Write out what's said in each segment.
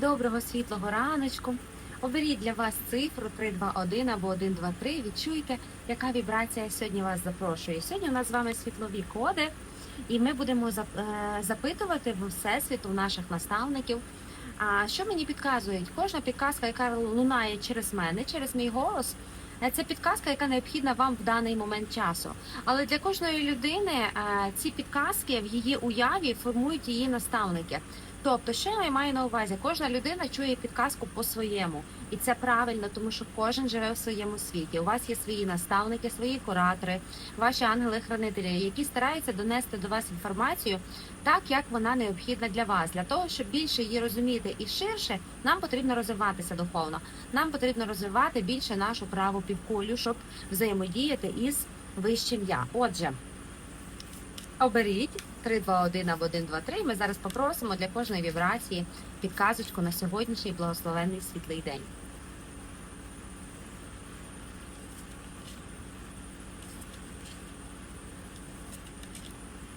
Доброго світлого раночку. Оберіть для вас цифру 321 або 123. Відчуйте, яка вібрація сьогодні вас запрошує. Сьогодні у нас з вами світлові коди, і ми будемо е, запитувати в всесвіту наших наставників. А що мені підказують? Кожна підказка, яка лунає через мене, через мій голос. е, Це підказка, яка необхідна вам в даний момент часу. Але для кожної людини е, ці підказки в її уяві формують її наставники. Тобто, що я маю на увазі? Кожна людина чує підказку по-своєму, і це правильно, тому що кожен живе в своєму світі. У вас є свої наставники, свої куратори, ваші ангели-хранителі, які стараються донести до вас інформацію так, як вона необхідна для вас. Для того, щоб більше її розуміти і ширше, нам потрібно розвиватися духовно. Нам потрібно розвивати більше нашу праву півкулю, щоб взаємодіяти із вищим я. Отже. Оберіть 3, 2, 1 або 1, 2, 3. Ми зараз попросимо для кожної вібрації підказочку на сьогоднішній благословенний світлий день.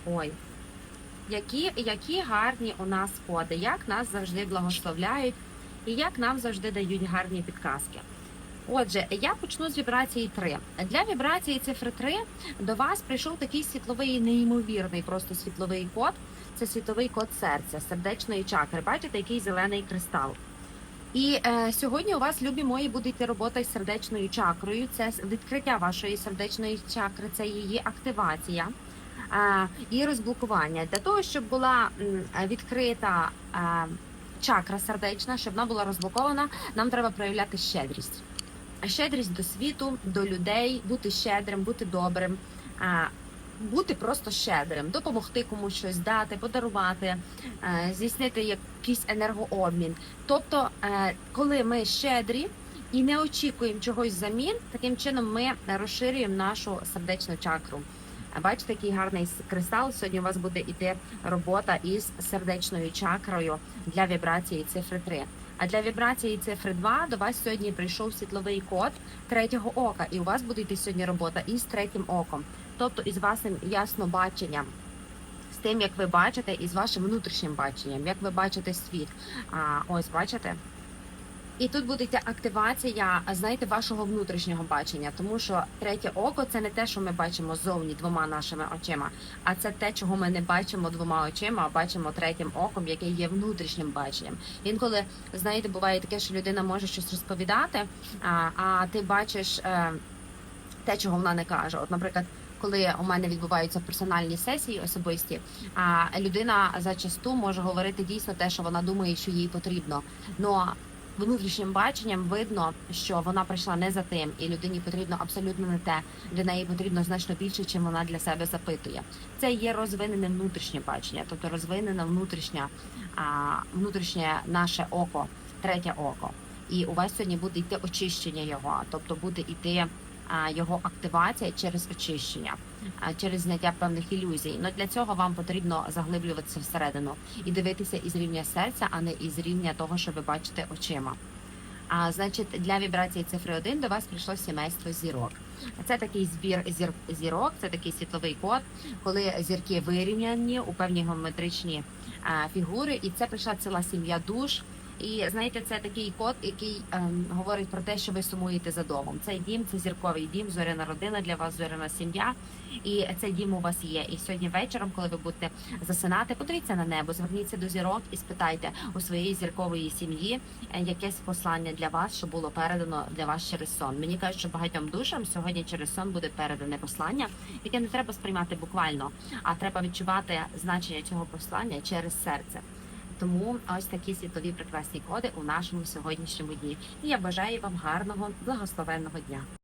Ой, які, які гарні у нас коди, як нас завжди благословляють і як нам завжди дають гарні підказки. Отже, я почну з вібрації 3. Для вібрації цифри 3 до вас прийшов такий світловий, неймовірний, просто світловий код. Це світловий код серця, сердечної чакри. Бачите, який зелений кристал. І е, сьогодні у вас, любі мої, буде йти робота із сердечною чакрою. Це відкриття вашої сердечної чакри, це її активація е, і розблокування. Для того, щоб була м, відкрита е, чакра сердечна, щоб вона була розблокована, нам треба проявляти щедрість. Щедрість до світу, до людей, бути щедрим, бути добрим, а, бути просто щедрим, допомогти комусь щось дати, подарувати, е, здійснити якийсь енергообмін. Тобто, е, коли ми щедрі і не очікуємо чогось замін, таким чином ми розширюємо нашу сердечну чакру. А Бачите, який гарний кристал. Сьогодні у вас буде йти робота із сердечною чакрою для вібрації цифри 3. А для вібрації цифри 2 до вас сьогодні прийшов світловий код третього ока, і у вас буде йти сьогодні робота із третім оком, тобто із вашим яснобаченням. З тим, як ви бачите, і з вашим внутрішнім баченням, як ви бачите світ. А, ось бачите. І тут буде активація, знаєте, вашого внутрішнього бачення, тому що третє око це не те, що ми бачимо ззовні двома нашими очима, а це те, чого ми не бачимо двома очима, а бачимо третім оком, яке є внутрішнім баченням. Інколи знаєте, буває таке, що людина може щось розповідати, а, а ти бачиш е, те, чого вона не каже. От, наприклад. Коли у мене відбуваються персональні сесії особисті, а людина зачасту може говорити дійсно те, що вона думає, що їй потрібно. Но внутрішнім баченням видно, що вона прийшла не за тим, і людині потрібно абсолютно не те. Для неї потрібно значно більше, чим вона для себе запитує. Це є розвинене внутрішнє бачення, тобто розвинене внутрішнє, внутрішнє наше око, третє око. І у вас сьогодні буде йти очищення його, тобто буде йти його активація через очищення, через зняття певних ілюзій. Ну для цього вам потрібно заглиблюватися всередину і дивитися із рівня серця, а не із рівня того, що ви бачите очима. А значить, для вібрації цифри 1 до вас прийшло сімейство зірок. Це такий збір зір, зірок, це такий світловий код, коли зірки вирівняні у певні геометричні а, фігури, і це прийшла ціла сім'я душ. І знаєте, це такий код, який ем, говорить про те, що ви сумуєте за домом. Цей дім це зірковий дім, зоряна родина для вас, зоряна сім'я. І цей дім у вас є. І сьогодні вечором, коли ви будете засинати, подивіться на небо, зверніться до зірок і спитайте у своєї зіркової сім'ї е, якесь послання для вас, що було передано для вас через сон. Мені кажуть, що багатьом душам сьогодні через сон буде передане послання, яке не треба сприймати буквально, а треба відчувати значення цього послання через серце. Тому ось такі світові прекрасні коди у нашому сьогоднішньому дні. І я бажаю вам гарного благословенного дня.